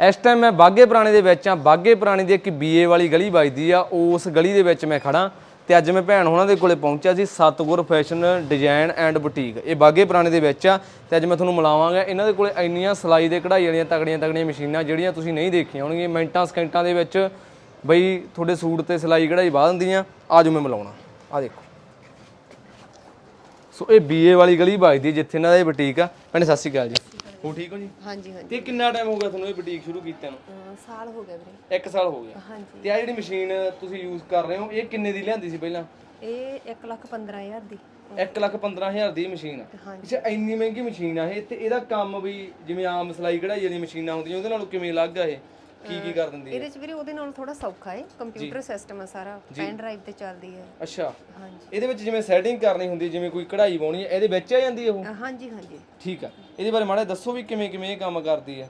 ਇਸ ਟਾਈਮ ਮੈਂ ਬਾਗੇ ਪੁਰਾਣੇ ਦੇ ਵਿੱਚ ਆ ਬਾਗੇ ਪੁਰਾਣੇ ਦੀ ਇੱਕ ਬੀਏ ਵਾਲੀ ਗਲੀ ਵੱਜਦੀ ਆ। ਉਸ ਗਲੀ ਦੇ ਵਿੱਚ ਮੈਂ ਖੜਾ ਤੇ ਅੱਜ ਮੈਂ ਭੈਣ ਉਹਨਾਂ ਦੇ ਕੋਲੇ ਪਹੁੰਚਿਆ ਸੀ। ਸਤਗੁਰ ਫੈਸ਼ਨ ਡਿਜ਼ਾਈਨ ਐਂਡ ਬੁਟੀਕ। ਇਹ ਬਾਗੇ ਪੁਰਾਣੇ ਦੇ ਵਿੱਚ ਆ ਤੇ ਅੱਜ ਮੈਂ ਤੁਹਾਨੂੰ ਮਿਲਾਵਾਂਗਾ। ਇਹਨਾਂ ਦੇ ਕੋਲੇ ਇੰਨੀਆਂ ਸਿਲਾਈ ਦੇ ਕਢਾਈ ਵਾਲੀਆਂ ਤਗੜੀਆਂ ਤਗੜੀਆਂ ਮਸ਼ੀਨਾਂ ਜਿਹੜੀਆਂ ਤੁਸੀਂ ਨਹੀਂ ਦੇਖੀਆਂ ਹੋਣਗੀਆਂ। ਮਿੰਟਾਂ ਸਕਿੰਟਾਂ ਦੇ ਵਿੱਚ ਬਈ ਤੁਹਾਡੇ ਸੂਟ ਤੇ ਸਿਲਾਈ ਕਢਾਈ ਵਾਹ ਦਿੰਦੀਆਂ। ਆਜੋ ਮੈਂ ਮਿਲਾਉਣਾ। ਆ ਦੇਖੋ। ਸੋ ਇਹ ਬੀਏ ਵਾਲੀ ਗਲੀ ਵੱਜਦੀ ਜਿੱਥੇ ਇਹਨਾਂ ਦਾ ਇਹ ਬੁਟੀਕ ਆ। ਭੈਣੇ, ਸਤਿ ਸ਼੍ਰੀ ਅਕਾਲ ਜੀ। ਹੋ ਠੀਕ ਹੋ ਜੀ? ਹਾਂਜੀ ਹਾਂਜੀ। ਤੇ ਕਿੰਨਾ ਟਾਈਮ ਹੋ ਗਿਆ ਤੁਹਾਨੂੰ ਇਹ ਬੁਟੀਕ ਸ਼ੁਰੂ ਕੀਤੇ ਨੂੰ? ਅਹ ਸਾਲ ਹੋ ਗਿਆ ਵੀਰੇ। ਇੱਕ ਸਾਲ ਹੋ ਗਿਆ। ਹਾਂਜੀ। ਤੇ ਆ ਜਿਹੜੀ ਮਸ਼ੀਨ ਤੁਸੀਂ ਯੂਜ਼ ਕਰ ਰਹੇ ਹੋ ਇਹ ਕਿੰਨੇ ਦੀ ਲਿਆਂਦੀ ਸੀ ਪਹਿਲਾਂ? ਇਹ 1 ਲੱਖ 15000 ਦੀ। 1 ਲੱਖ 15000 ਦੀ ਮਸ਼ੀਨ ਆ। ਹਾਂਜੀ। ਅੱਛਾ ਇੰਨੀ ਮਹਿੰਗੀ ਮਸ਼ੀਨ ਆ ਇਹ ਤੇ ਇਹਦਾ ਕੰਮ ਵੀ ਜਿਵੇਂ ਆਮ ਸਿਲਾਈ ਕਢਾਈ ਵਾਲੀ ਮਸ਼ੀਨਾਂ ਹੁੰਦੀਆਂ ਉਹਦੇ ਨਾਲੋਂ ਕਿਵੇਂ ਅਲੱਗ ਆ ਇਹ? ਕੀ ਕੀ ਕਰ ਦਿੰਦੀ ਹੈ? ਇਹਦੇ ਚ ਵੀਰੇ ਉਹਦੇ ਨਾਲ ਥੋੜਾ ਸੌਖਾ ਹੈ ਕੰਪਿਊਟਰ ਸਿਸਟਮ ਹੈ ਸਾਰਾ ਪੈਨ ਡਰਾਈਵ ਤੇ ਚੱਲਦੀ ਹੈ। ਅੱਛਾ। ਹਾਂਜੀ। ਇਹਦੇ ਵਿੱਚ ਜਿਵੇਂ ਸੈਟਿੰਗ ਕਰਨੀ ਹੁੰਦੀ ਜਿਵੇਂ ਕੋਈ ਕਢਾਈ ਪਾਉਣੀ ਹੈ ਇਹਦੇ ਵਿੱਚ ਆ ਜਾਂਦੀ ਹੈ ਉਹ? ਹਾਂਜੀ ਹਾਂਜੀ। ਠੀਕ ਆ। ਇਹਦੇ ਬਾਰੇ ਮਾੜਾ ਦੱਸੋ ਵੀ ਕਿਵੇਂ ਕਿਵੇਂ ਇਹ ਕੰਮ ਕਰਦੀ ਹੈ।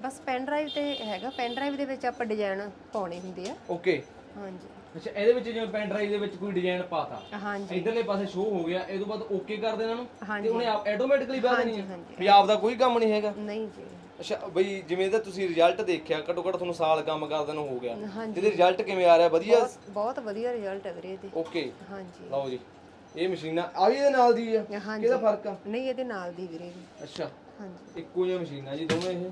ਬਸ ਪੈਨ ਡਰਾਈਵ ਤੇ ਹੈਗਾ। ਪੈਨ ਡਰਾਈਵ ਦੇ ਵਿੱਚ ਆਪਾਂ ਡਿਜ਼ਾਈਨ ਪਾਉਣੇ ਹੁੰਦੇ ਆ। ਓਕੇ। ਹਾਂਜੀ। ਅੱਛਾ ਇਹਦੇ ਵਿੱਚ ਜਿਵੇਂ ਪੈਨ ਡਰਾਈਵ ਦੇ ਵਿੱਚ ਕੋਈ ਡਿਜ਼ਾਈਨ ਪਾਤਾ। ਹਾਂਜੀ। ਇਧਰਲੇ ਪਾਸੇ ਸ਼ੋ ਹੋ ਗਿਆ ਇਹ ਤੋਂ ਬਾਅਦ ਓਕੇ ਕਰ ਦੇਣਾ ਨੂੰ ਤੇ ਉਹਨੇ ਆਟੋਮੈਟਿਕਲੀ ਬਾਹ ਦੇਣੀ ਹੈ। ਹਾਂਜੀ। ਵੀ ਆਪ ਦਾ ਕੋਈ ਕੰਮ ਨਹੀਂ ਹੈਗਾ। ਨਹੀਂ ਜੀ। ਅੱਛਾ ਬਈ ਜਿਵੇਂ ਇਹਦਾ ਤੁਸੀਂ ਰਿਜ਼ਲਟ ਦੇਖਿਆ ਘੱਟੋ ਘੱਟ ਤੁਹਾਨੂੰ ਸਾਲ ਕੰਮ ਕਰਦੇ ਨੂੰ ਹੋ ਗਿਆ। ਹਾਂਜੀ। ਇਹਦੇ ਰਿਜ਼ਲਟ ਕਿਵੇਂ ਆ ਰਿਹਾ? ਵਧੀਆ? ਬਹੁਤ ਬਹੁਤ ਵਧੀਆ ਰਿਜ਼ਲਟ ਹੈ ਵੀਰੇ ਇਹਦੇ। ਓਕੇ ਹਾਂਜੀ। ਲਓ ਜੀ ਇਹ ਮਸ਼ੀਨਾਂ ਆ। ਵੀ ਇਹਦੇ ਨਾਲ ਦੀ ਆ? ਹਾਂਜੀ। ਕਿਹਦਾ ਫ਼ਰਕ ਆ? ਨਹੀਂ ਇਹਦੇ ਨਾਲ ਦੀ ਵੀਰੇ। ਵੀ। ਅੱਛਾ। ਹਾਂਜੀ। ਇੱਕੋ ਜਿਹੀਆਂ ਮਸ਼ੀਨਾਂ ਜੀ ਦੋਵੇਂ ਇਹ।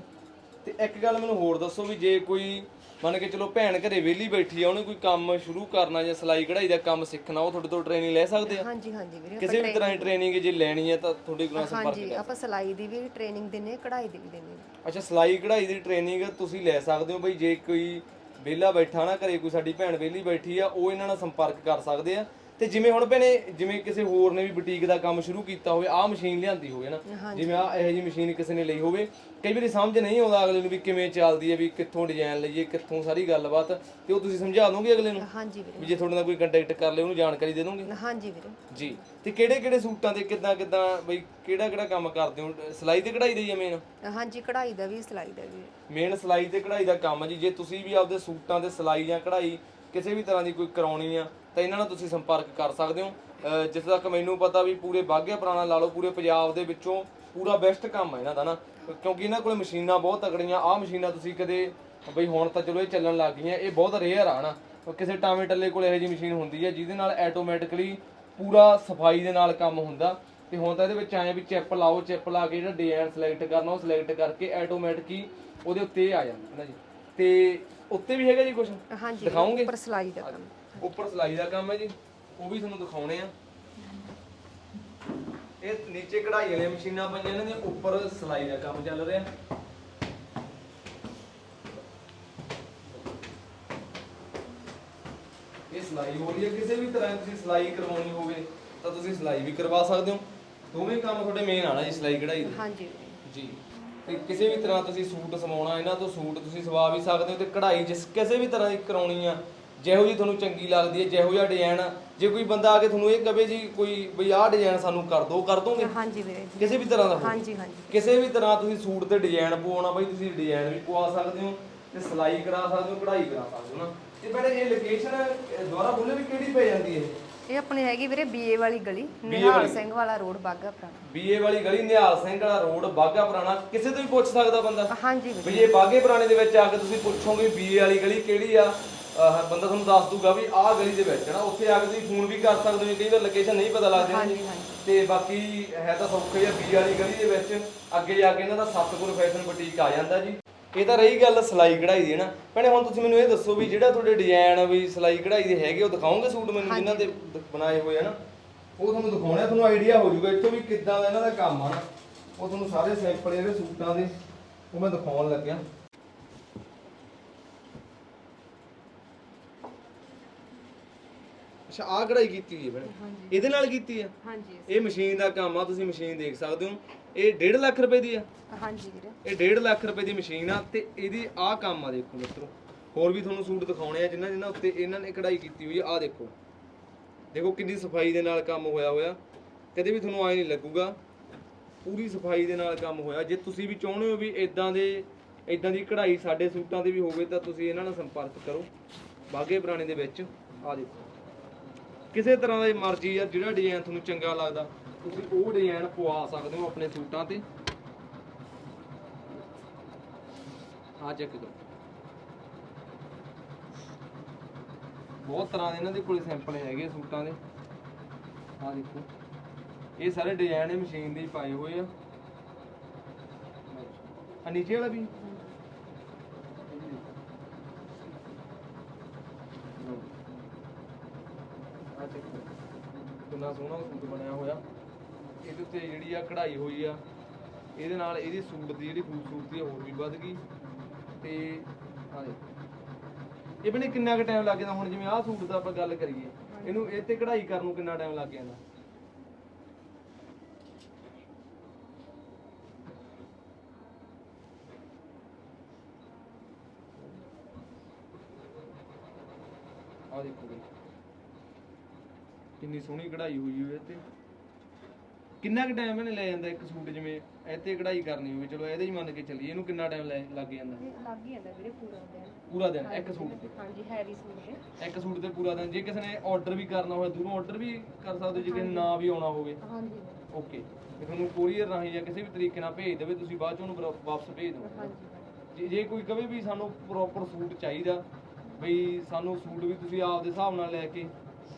ਤੇ ਇੱਕ ਗੱਲ ਮੈਨੂੰ ਹੋਰ ਦੱਸੋ ਵੀ ਜੇ ਕੋਈ ਮੰਨ ਕੇ ਚਲੋ ਭੈਣ ਘਰੇ ਵਿਹਲੀ ਬੈਠੀ ਆ ਉਹਨੇ ਕੋਈ ਕੰਮ ਸ਼ੁਰੂ ਕਰਨਾ ਜਾਂ ਸਿਲਾਈ ਕਢਾਈ ਦਾ ਕੰਮ ਸਿੱਖਣਾ ਉਹ ਤੁਹਾਡੇ ਤੋਂ ਟ੍ਰੇਨਿੰਗ ਲੈ ਸਕਦੇ ਆ? ਹਾਂਜੀ ਹਾਂਜੀ ਵੀਰੇ ਕਿਸੇ ਵੀ ਤਰ੍ਹਾਂ ਦੀ ਟ੍ਰੇਨਿੰਗ ਜੇ ਲੈਣੀ ਹੈ ਤਾਂ ਤੁਹਾਡੇ ਕੋਲ ਸੰਪਰਕ ਹਾਂਜੀ ਆਪਾਂ ਸਿਲਾਈ ਦੀ ਵੀ ਟ੍ਰੇਨਿੰਗ ਦਿੰਨੇ ਕਢਾਈ ਦੀ ਵੀ ਦਿੰਨੇ ਅੱਛਾ ਸਿਲਾਈ ਕਢਾਈ ਦੀ ਟ੍ਰੇਨਿੰਗ ਤੁਸੀਂ ਲੈ ਸਕਦੇ ਹੋ ਬਈ ਜੇ ਕੋਈ ਵਿਹਲਾ ਬੈਠਾ ਨਾ ਘਰੇ ਕੋਈ ਸਾਡੀ ਭੈਣ ਵਿਹਲੀ ਬੈਠੀ ਆ ਉਹ ਇਹਨਾਂ ਨਾਲ ਸੰਪਰਕ ਕਰ ਸਕਦੇ ਆ। ਤੇ ਜਿਵੇਂ ਹੁਣ ਭੈਣੇ ਜਿਵੇਂ ਕਿਸੇ ਹੋਰ ਨੇ ਵੀ ਬੁਟੀਕ ਦਾ ਕੰਮ ਸ਼ੁਰੂ ਕੀਤਾ ਹੋਵੇ ਆਹ ਮਸ਼ੀਨ ਲਿਆਂਦੀ ਹੋਵੇ ਨਾ ਜਿਵੇਂ ਆ ਇਹੋ ਜਿਹੀ ਮਸ਼ੀਨ ਕਿਸੇ ਨੇ ਲਈ ਹੋਵੇ ਕਈ ਵਾਰੀ ਸਮਝ ਨਹੀਂ ਆਉਂਦਾ ਅਗਲੇ ਨੂੰ ਵੀ ਕਿਵੇਂ ਚੱਲਦੀ ਹੈ ਵੀ ਕਿੱਥੋਂ ਡਿਜ਼ਾਈਨ ਲਈਏ ਕਿੱਥੋਂ ਸਾਰੀ ਗੱਲਬਾਤ ਤੇ ਉਹ ਤੁਸੀਂ ਸਮਝਾ ਦੋਗੇ ਅਗਲੇ ਨੂੰ? ਹਾਂਜੀ ਵੀਰੇ। ਵੀ ਜੇ ਤੁਹਾਡੇ ਨਾਲ ਕੋਈ ਕੰਟੈਕਟ ਕਰ ਲੇ ਉਹਨੂੰ ਜਾਣਕਾਰੀ ਦੇ ਦੋਗੇ? ਹਾਂਜੀ ਵੀਰੇ। ਜੀ। ਤੇ ਕਿਹੜੇ ਕਿਹੜੇ ਸੂਟਾਂ ਤੇ ਕਿੱਦਾਂ ਕਿੱਦਾਂ ਬਈ ਕਿਹੜਾ ਕਿਹੜਾ ਕੰਮ ਕਰਦੇ ਹੋ? ਸਿਲਾਈ ਤੇ ਕਢਾਈ ਦੇ ਹੀ ਮੇਨ ਹਾਂਜੀ ਕਢਾਈ ਦਾ ਵੀ ਸਿਲਾਈ ਦਾ ਵੀ। ਮੇਨ ਸਿਲਾਈ ਤੇ ਕਢਾਈ ਦਾ ਕੰਮ ਹੈ ਜੀ ਜੇ ਤੁਸੀਂ ਵੀ ਆਪਦੇ ਸੂਟਾਂ ਤੇ ਸਿਲਾਈ ਜਾਂ ਕਢਾਈ ਕਿਸੇ ਵੀ ਤਰ੍ਹਾਂ ਦੀ ਕੋਈ ਕਰਾਉਣੀ ਆ ਤਾਂ ਇਹਨਾਂ ਨਾਲ ਤੁਸੀਂ ਸੰਪਰਕ ਕਰ ਸਕਦੇ ਹੋ। ਜਿੱਥੇ ਤੱਕ ਮੈਨੂੰ ਪਤਾ ਵੀ ਪੂਰੇ ਬਾਘਿਆ ਪੁਰਾਣਾ ਲਾ ਲਓ ਪੂਰੇ ਪੰਜਾਬ ਦੇ ਵਿੱਚੋਂ ਪੂਰਾ ਬੈਸਟ ਕੰਮ ਹੈ ਇਹਨਾਂ ਦਾ ਨਾ। ਕਿਉਂਕਿ ਇਹਨਾਂ ਕੋਲ ਮਸ਼ੀਨਾਂ ਬਹੁਤ ਤਕੜੀਆਂ ਆਹ ਮਸ਼ੀਨਾਂ ਤੁਸੀਂ ਕਦੇ ਬਈ ਹੁਣ ਤਾਂ ਚਲੋ ਇਹ ਚੱਲਣ ਲੱਗ ਗਈਆਂ ਇਹ ਬਹੁਤ ਰੇਅਰ ਆ ਨਾ। ਕਿਸੇ ਟਾਵੇਂ ਟੱਲੇ ਕੋਲ ਇਹੋ ਜਿਹੀ ਮਸ਼ੀਨ ਹੁੰਦੀ ਹੈ ਜਿਹਦੇ ਨਾਲ ਆਟੋਮੈਟਿਕਲੀ ਪੂਰਾ ਸਫ਼ਾਈ ਦੇ ਨਾਲ ਕੰਮ ਹੁੰਦਾ। ਤੇ ਹੁਣ ਤਾਂ ਇਹਦੇ ਵਿੱਚ ਆਏ ਵੀ ਚਿਪ ਲਾਓ ਚਿਪ ਲਾ ਕੇ ਜਿਹੜਾ ਡਿਜ਼ਾਈਨ ਸਿਲੈਕਟ ਕਰਨਾ ਉਹ ਸਿਲੈਕਟ ਕਰਕੇ ਆਟੋਮੈਟਿਕ ਹੀ ਉਹਦੇ ਉੱਤੇ ਆ ਜਾਂਦਾ ਹੈ ਨਾ ਜੀ। ਤੇ ਉੱਤੇ ਵੀ ਹੈਗਾ ਜੀ ਕੁਝ ਹਾਂਜੀ ਦਿਖਾਓਗੇ? ਉੱਪਰ ਸਿਲਾਈ ਦਾ ਕੰਮ। ਉੱਪਰ ਸਿਲਾਈ ਦਾ ਕੰਮ ਹੈ ਜੀ ਉਹ ਵੀ ਤੁਹਾਨੂੰ ਦਿਖਾਉਣੇ ਆ। ਇਹ ਨੀਚੇ ਕਢਾਈ ਵਾਲੀਆਂ ਮਸ਼ੀਨਾਂ ਪਈਆਂ ਇਹਨਾਂ ਦੇ ਉੱਪਰ ਸਿਲਾਈ ਦਾ ਕੰਮ ਚੱਲ ਰਿਹਾ। ਇਹ ਸਿਲਾਈ ਹੋ ਰਹੀ ਹੈ ਕਿਸੇ ਵੀ ਤਰ੍ਹਾਂ ਦੀ ਤੁਸੀਂ ਸਿਲਾਈ ਕਰਵਾਉਣੀ ਹੋਵੇ ਤਾਂ ਤੁਸੀਂ ਸਿਲਾਈ ਵੀ ਕਰਵਾ ਸਕਦੇ ਹੋ। ਦੋਵੇਂ ਕੰਮ ਤੁਹਾਡੇ ਮੇਨ ਆਣਾ ਜੀ ਸਿਲਾਈ ਕਢਾਈ ਦੇ। ਹਾਂਜੀ। ਜੀ। ਤੇ ਕਿਸੇ ਵੀ ਤਰ੍ਹਾਂ ਤੁਸੀਂ ਸੂਟ ਸਵਾਉਣਾ ਇਹਨਾਂ ਤੋਂ ਸੂਟ ਤੁਸੀਂ ਸਵਾ ਵੀ ਸਕਦੇ ਹੋ ਤੇ ਕਢਾਈ ਜਿਸ ਕਿਸੇ ਵੀ ਤਰ੍ਹਾਂ ਦੀ ਕਰਾਉਣੀ ਆ ਜਿਹੋ ਜੀ ਤੁਹਾਨੂੰ ਚੰਗੀ ਲੱਗਦੀ ਹੈ ਜਿਹੋ ਜਿਹਾ ਡਿਜ਼ਾਈਨ ਜੇ ਕੋਈ ਬੰਦਾ ਆ ਕੇ ਤੁਹਾਨੂੰ ਇਹ ਕਵੇ ਜੀ ਕੋਈ ਬਈ ਆਹ ਡਿਜ਼ਾਈਨ ਸਾਨੂੰ ਕਰ ਦਿਓ ਕਰ ਦੋਗੇ? ਹਾਂਜੀ ਵੀਰੇ ਜੀ। ਕਿਸੇ ਵੀ ਤਰ੍ਹਾਂ ਦਾ ਹੋਵੇ। ਹਾਂਜੀ ਹਾਂਜੀ। ਕਿਸੇ ਵੀ ਤਰ੍ਹਾਂ ਤੁਸੀਂ ਸੂਟ ਤੇ ਡਿਜ਼ਾਈਨ ਪਵਾਉਣਾ ਬਈ ਤੁਸੀਂ ਡਿਜ਼ਾਈਨ ਵੀ ਪਵਾ ਸਕਦੇ ਹੋ ਤੇ ਸਿਲਾਈ ਕਰਾ ਸਕਦੇ ਹੋ ਕਢਾਈ ਕਰਾ ਸਕਦੇ ਹੋ ਨਾ। ਤੇ ਬੜੇ ਇਹ ਲੋਕੇਸ਼ਨ ਦੁਬਾਰਾ ਬੋਲੇ ਵੀ ਕਿਹੜੀ ਪੈ ਜਾਂਦੀ ਹੈ? ਇਹ ਆਪਣੀ ਹੈਗੀ ਵੀਰੇ ਬੀਏ ਵਾਲੀ ਗਲੀ ਨਿਹਾਲ ਸਿੰਘ ਵਾਲਾ ਰੋਡ ਬਾਗਾ ਪੁਰਾਣਾ। ਬੀਏ ਵਾਲੀ ਗਲੀ ਨਿਹਾਲ ਸਿੰਘ ਵਾਲਾ ਰੋਡ ਬਾਗਾ ਪੁਰਾਣਾ। ਕਿਸੇ ਤੋਂ ਵੀ ਪੁੱਛ ਸਕਦਾ ਬੰਦਾ? ਹਾਂਜੀ ਵੀਰੇ। ਵੀ ਜੇ ਬਾਗੇ ਪੁਰਾਣੇ ਦੇ ਵਿੱਚ ਆ ਕੇ ਤੁਸੀਂ ਪੁੱਛੋਗੇ ਬੀਏ ਵਾਲੀ ਗਲੀ ਕਿਹੜੀ ਆ? ਬੰਦਾ ਤੁਹਾਨੂੰ ਦੱਸ ਦੂਗਾ ਵੀ ਆਹ ਗਲੀ ਦੇ ਵਿੱਚ ਹੈ ਨਾ ਉੱਥੇ ਆ ਕੇ ਤੁਸੀਂ ਫੋਨ ਵੀ ਕਰ ਸਕਦੇ ਹੋ ਕਈ ਵਾਰ ਲੋਕੇਸ਼ਨ ਨਹੀਂ ਪਤਾ ਲੱਗਦੀ। ਹਾਂਜੀ, ਹਾਂਜੀ। ਤੇ ਬਾਕੀ ਹੈ ਤਾਂ ਸੌਖਾ ਹੀ ਆ ਬੀਏ ਵਾਲੀ ਗਲੀ ਦੇ ਵਿੱਚ ਅੱਗੇ ਜਾ ਕੇ ਇਹਨਾਂ ਦਾ ਸਤਗੁਰ ਫੈਸ਼ਨ ਬੁਟੀਕ ਆ ਜਾਂਦਾ ਜੀ। ਇਹ ਤਾਂ ਰਹੀ ਗੱਲ ਸਿਲਾਈ ਕਢਾਈ ਦੀ ਨਾ। ਭੈਣੇ ਹੁਣ ਤੁਸੀਂ ਮੈਨੂੰ ਇਹ ਦੱਸੋ ਵੀ ਜਿਹੜਾ ਤੁਹਾਡੇ ਡਿਜ਼ਾਈਨ ਵੀ ਸਿਲਾਈ ਕਢਾਈ ਦੇ ਹੈਗੇ ਉਹ ਦਿਖਾਓਗੇ ਸੂਟ ਮੈਨੂੰ ਜਿਨ੍ਹਾਂ ਦੇ ਦ- ਬਣਾਏ ਹੋਏ ਆ ਨਾ? ਉਹ ਤੁਹਾਨੂੰ ਦਿਖਾਉਣੇ ਆ, ਤੁਹਾਨੂੰ ਆਈਡੀਆ ਹੋ ਜਾਊਗਾ ਇੱਥੋਂ ਵੀ ਕਿੱਦਾਂ ਦਾ ਇਹਨਾਂ ਦਾ ਕੰਮ ਆ ਨਾ। ਉਹ ਤੁਹਾਨੂੰ ਸਾਰੇ ਸੈਂਪਲ ਇਹਦੇ ਸੂਟਾਂ ਦੇ ਉਹ ਮੈਂ ਦਿਖਾਉਣ ਲੱਗਿਆ। ਅੱਛਾ ਆਹ ਕਢਾਈ ਕੀਤੀ ਹੋਈ ਹੈ ਭੈਣੇ। ਹਾਂਜੀ। ਇਹਦੇ ਨਾਲ ਕੀਤੀ ਆ ਹਾਂਜੀ ਇਹ ਮਸ਼ੀਨ ਦਾ ਕੰਮ ਆ ਤੁਸੀਂ ਮਸ਼ੀਨ ਦੇਖ ਸਕਦੇ ਹੋ। ਇਹ 1.5 ਲੱਖ ਰੁਪਏ ਦੀ ਆ। ਹਾਂਜੀ ਵੀਰੇ। ਇਹ 1.5 ਲੱਖ ਰੁਪਏ ਦੀ ਮਸ਼ੀਨ ਆ ਤੇ ਇਹਦੀ ਆਹ ਕੰਮ ਆ ਦੇਖੋ ਮਿੱਤਰੋ। ਹੋਰ ਵੀ ਤੁਹਾਨੂੰ ਸੂਟ ਦਿਖਾਉਣੇ ਆ ਜਿਨ੍ਹਾਂ ਜਿਨ੍ਹਾਂ ਉੱਤੇ ਇਹਨਾਂ ਨੇ ਕਢਾਈ ਕੀਤੀ ਹੋਈ ਆ ਆਹ ਦੇਖੋ। ਦੇਖੋ ਕਿੰਨੀ ਸਫ਼ਾਈ ਦੇ ਨਾਲ ਕੰਮ ਹੋਇਆ ਹੋਇਆ। ਕਦੇ ਵੀ ਤੁਹਾਨੂੰ ਐ ਨਹੀਂ ਲੱਗੂਗਾ ਪੂਰੀ ਸਫ਼ਾਈ ਦੇ ਨਾਲ ਕੰਮ ਹੋਇਆ। ਜੇ ਤੁਸੀਂ ਵੀ ਚਾਹੁੰਦੇ ਹੋ ਵੀ ਇਦਾਂ ਦੇ ਇਦਾਂ ਦੀ ਕਢਾਈ ਸਾਡੇ ਸੂਟਾਂ ਤੇ ਵੀ ਹੋਵੇ ਤਾਂ ਤੁਸੀਂ ਇਹਨਾਂ ਨਾਲ ਸੰਪਰਕ ਕਰੋ। ਬਾਗੇ ਪੁਰਾਣੇ ਦੇ ਵਿੱਚ ਆਹ ਦੇਖੋ। ਕਿਸੇ ਤਰ੍ਹਾਂ ਦਾ ਮਰਜ਼ੀ ਆ, ਜਿਹੜਾ ਡਿਜ਼ਾਈਨ ਤੁਹਾਨੂੰ ਚੰਗਾ ਲੱਗਦਾ, ਤੁਸੀਂ ਉਹ ਡਿਜ਼ਾਈਨ ਪਵਾ ਸਕਦੇ ਹੋ ਆਪਣੇ ਸੂਟਾਂ ਤੇ। ਆ ਚੈੱਕ ਕਰੋ। ਬਹੁਤ ਤਰ੍ਹਾਂ ਦੇ ਇਹਨਾਂ ਦੇ ਕੋਲੇ ਸੈਂਪਲ ਹੈਗੇ ਆ ਸੂਟਾਂ ਦੇ। ਆ ਦੇਖੋ। ਇਹ ਸਾਰੇ ਡਿਜ਼ਾਈਨ ਮਸ਼ੀਨ ਦੇ ਹੀ ਪਾਏ ਹੋਏ ਆ। ਆ ਨੀਚੇ ਵਾਲਾ ਵੀ ਆ ਦੇਖੋ ਕਿੰਨਾ ਸੋਹਣਾ ਸੂਟ ਬਣਿਆ ਹੋਇਆ। ਇਹਦੇ ਉੱਤੇ ਜਿਹੜੀ ਆ ਕਢਾਈ ਹੋਈ ਆ, ਇਹਦੇ ਨਾਲ ਇਹਦੀ ਸੂਟ ਦੀ ਜਿਹੜੀ ਖੂਬਸੂਰਤੀ ਆ ਹੋਰ ਵੀ ਵੱਧ ਗਈ। ਤੇ ਆ ਇਹ ਬਣੇ ਕਿੰਨਾ ਕੁ ਟਾਈਮ ਲੱਗ ਜਾਂਦਾ? ਹੁਣ ਜਿਵੇਂ ਆਹ ਸੂਟ ਦਾ ਆਪਾਂ ਗੱਲ ਕਰੀਏ, ਇਹਨੂੰ ਇਹ ਤੇ ਕਢਾਈ ਕਰਨ ਨੂੰ ਕਿੰਨਾ ਟਾਈਮ ਲੱਗ ਜਾਂਦਾ? ਆ ਦੇਖੋ ਬਈ। ਕਿੰਨੀ ਸੋਹਣੀ ਕਢਾਈ ਹੋਈ ਹੋਈ ਹੈ ਤੇ ਕਿੰਨਾ ਕੁ ਟਾਈਮ ਇਹਨੇ ਲੈ ਜਾਂਦਾ ਇੱਕ ਸੂਟ ਜਿਵੇਂ ਇੱਥੇ ਕਢਾਈ ਕਰਨੀ ਹੋਵੇ ਚਲੋ ਇਹਦੇ ਹੀ ਮੰਨ ਕੇ ਚੱਲੀਏ ਇਹਨੂੰ ਕਿੰਨਾ ਟਾਈਮ ਲੱਗ ਜਾਂਦਾ? ਲੱਗ ਹੀ ਜਾਂਦਾ ਵੀਰੇ ਪੂਰਾ ਦਿਨ। ਪੂਰਾ ਦਿਨ ਇੱਕ ਸੂਟ ਤੇ? ਹਾਂਜੀ ਹੈਵੀ ਸੂਟ ਤੇ। ਇੱਕ ਸੂਟ ਤੇ ਪੂਰਾ ਦਿਨ ਜੇ ਕਿਸੇ ਨੇ ਆਰਡਰ ਵੀ ਕਰਨਾ ਹੋਵੇ ਦੂਰੋਂ ਆਰਡਰ ਵੀ ਕਰ ਸਕਦੇ ਜੇ ਕਿਸੇ ਨੇ ਨਾ ਵੀ ਆਉਣਾ ਹੋਵੇ। ਹਾਂਜੀ। ਓਕੇ ਤੇ ਤੁਹਾਨੂੰ ਕੋਰੀਅਰ ਰਾਹੀਂ ਜਾਂ ਕਿਸੇ ਵੀ ਤਰੀਕੇ ਨਾਲ ਭੇਜ ਦੇਵੇ ਤੁਸੀਂ ਬਾਅਦ ਚ ਉਹਨੂੰ ਵਾਪ- ਵਾਪਸ ਭੇਜ ਦਿਓ। ਹਾਂਜੀ। ਜੇ ਜੇ ਕੋਈ ਕਵੇ ਵੀ ਸਾਨੂੰ ਪ੍ਰੋਪਰ ਸੂਟ ਚਾਹੀਦਾ ਬਈ ਸਾਨੂੰ ਸੂਟ ਵੀ ਤੁਸੀਂ ਆਪਦੇ ਹਿਸਾਬ ਨਾਲ ਲੈ ਕੇ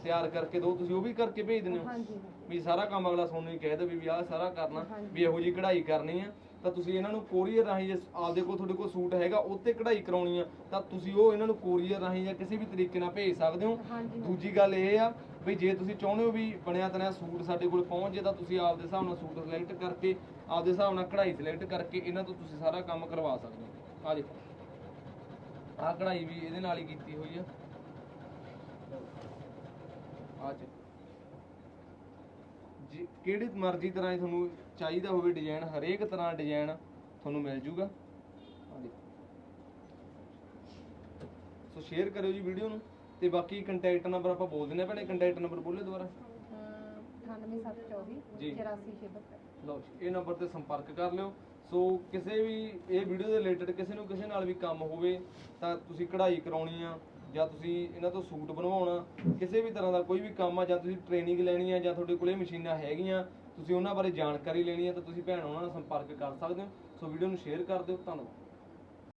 ਤਿਆਰ ਕਰਕੇ ਦਿਓ ਤੁਸੀਂ ਉਹ ਵੀ ਕਰਕੇ ਭੇਜ ਦਿੰਦੇ ਹੋ। ਹਾਂਜੀ। ਵੀ ਸਾਰਾ ਕੰਮ ਅਗਲਾ ਤੁਹਾਨੂੰ ਹੀ ਕਹਿ ਦੇਵੇ ਵੀ ਆਹ ਸਾਰਾ ਕਰਨਾ ਹਾਂਜੀ। ਵੀ ਇਹੋ ਜੀ ਕਢਾਈ ਕਰਨੀ ਆ। ਤਾਂ ਤੁਸੀਂ ਇਹਨਾਂ ਨੂੰ ਕੋਰੀਅਰ ਰਾਹੀਂ ਜੇ ਆਪਦੇ ਕੋਲ ਤੁਹਾਡੇ ਕੋਲ ਸੂਟ ਹੈਗਾ ਉੱਤੇ ਕਢਾਈ ਕਰਾਉਣੀ ਆ। ਤਾਂ ਤੁਸੀਂ ਉਹ ਇਹਨਾਂ ਨੂੰ ਕੋਰੀਅਰ ਰਾਹੀਂ ਜਾਂ ਕਿਸੇ ਵੀ ਤਰੀਕੇ ਨਾਲ ਭੇਜ ਸਕਦੇ ਹੋ। ਹਾਂਜੀ। ਦੂਜੀ ਗੱਲ ਇਹ ਆ ਵੀ ਜੇ ਤੁਸੀਂ ਚਾਹੁੰਦੇ ਹੋ ਵੀ ਬਣਿਆ ਤਨਿਆ ਸੂਟ ਸਾਡੇ ਕੋਲ ਪਹੁੰਚ ਜੇ ਤਾਂ ਤੁਸੀਂ ਆਪਦੇ ਹਿਸਾਬ ਨਾਲ ਸੂਟ ਸਿਲੈਕਟ ਕਰਕੇ ਆਪਦੇ ਹਿਸਾਬ ਨਾਲ ਕਢਾਈ ਸਿਲੈਕਟ ਕਰਕੇ ਇਹਨਾਂ ਤੋਂ ਤੁਸੀਂ ਸਾਰਾ ਕੰਮ ਕਰਵਾ ਸਕਦੇ ਹੋ। ਆ ਦੇਖੋ। ਆਹ ਕਢਾਈ ਵੀ ਇਹਦੇ ਨਾਲ ਹੀ ਕੀਤੀ ਹੋਈ ਆ। ਆ ਜੀ ਕਿਹੜੀ ਮਰਜ਼ੀ ਤਰ੍ਹਾਂ ਦੀ ਤੁਹਾਨੂੰ ਚਾਹੀਦਾ ਹੋਵੇ ਡਿਜ਼ਾਈਨ ਹਰੇਕ ਤਰ੍ਹਾਂ ਡਿਜ਼ਾਈਨ ਤੁਹਾਨੂੰ ਮਿਲ ਜੂਗਾ। ਆ ਦੇਖੋ। ਸੋ ਸ਼ੇਅਰ ਕਰਿਓ ਜੀ ਵੀਡੀਓ ਨੂੰ ਤੇ ਬਾਕੀ ਕੰਟੈਕਟ ਨੰਬਰ ਆਪਾਂ ਬੋਲ ਦਿੰਦੇ ਆ ਭੈਣੇ ਕੰਟੈਕਟ ਨੰਬਰ ਬੋਲੇ ਦੁਬਾਰਾ। 98724 ਜੀ। 8476 ਲਓ ਜੀ, ਇਹ ਨੰਬਰ ਤੇ ਸੰਪਰਕ ਕਰ ਲਿਓ। ਸੋ ਕਿਸੇ ਵੀ ਇਹ ਵੀਡੀਓ ਦੇ ਰਿਲੇਟਡ ਕਿਸੇ ਨੂੰ ਕਿਸੇ ਨਾਲ ਵੀ ਕੰਮ ਹੋਵੇ ਤਾਂ ਤੁਸੀਂ ਕਢਾਈ ਕਰਾਉਣੀ ਆ। ਜਾਂ ਤੁਸੀਂ ਇਹਨਾਂ ਤੋਂ ਸੂਟ ਬਣਵਾਉਣਾ, ਕਿਸੇ ਵੀ ਤਰ੍ਹਾਂ ਦਾ ਕੋਈ ਵੀ ਕੰਮ ਆ ਜਾਂ ਤੁਸੀਂ ਟ੍ਰੇਨਿੰਗ ਲੈਣੀ ਆ ਜਾਂ ਤੁਹਾਡੇ ਕੋਲ ਇਹ ਮਸ਼ੀਨਾਂ ਹੈਗੀਆਂ, ਤੁਸੀਂ ਉਹਨਾਂ ਬਾਰੇ ਜਾਣਕਾਰੀ ਲੈਣੀ ਆ ਤਾਂ ਤੁਸੀਂ ਭੈਣ ਉਹਨਾਂ ਨਾਲ ਸੰਪਰਕ ਕਰ ਸਕਦੇ ਹੋ। ਸੋ ਵੀਡੀਓ ਨੂੰ ਸ਼ੇਅਰ ਕਰ ਦਿਓ, ਧੰਨਵਾਦ।